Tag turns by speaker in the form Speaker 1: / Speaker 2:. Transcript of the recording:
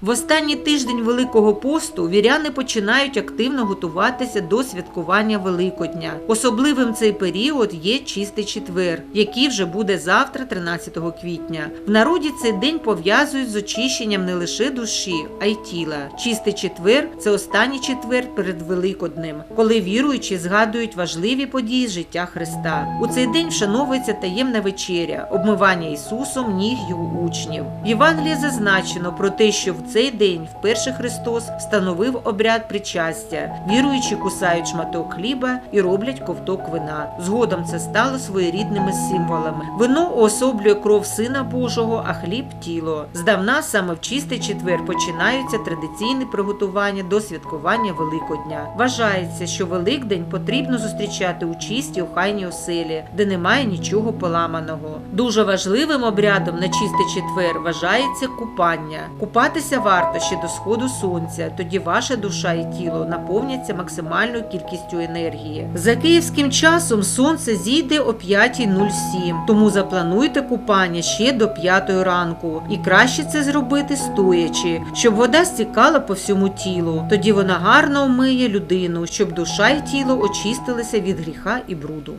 Speaker 1: В останній тиждень Великого посту віряни починають активно готуватися до святкування Великодня. Особливим цей період є чистий четвер, який вже буде завтра, 13 квітня. В народі цей день пов'язують з очищенням не лише душі, а й тіла. Чистий четвер це останній четвер перед Великоднем, коли віруючі згадують важливі події життя Христа. У цей день вшановується таємна вечеря, обмивання Ісусом ніг його учнів. В Євангелії зазначено про те, що в цей день вперше Христос встановив обряд причастя. Віруючі кусають шматок хліба і роблять ковток вина. Згодом це стало своєрідними символами. Вино уособлює кров Сина Божого, а хліб тіло. Здавна саме в чистий четвер починаються традиційні приготування до святкування Великодня. Вважається, що Великдень потрібно зустрічати у чистій охайній оселі, де немає нічого поламаного. Дуже важливим обрядом на чистий четвер вважається купання. Купатися варто ще до сходу сонця, тоді ваша душа і тіло наповняться максимальною кількістю енергії. За київським часом сонце зійде о 5.07, тому заплануйте купання ще до 5 ранку. І краще це зробити стоячи, щоб вода стікала по всьому тілу. Тоді вона гарно омиє людину, щоб душа і тіло очистилися від гріха і бруду.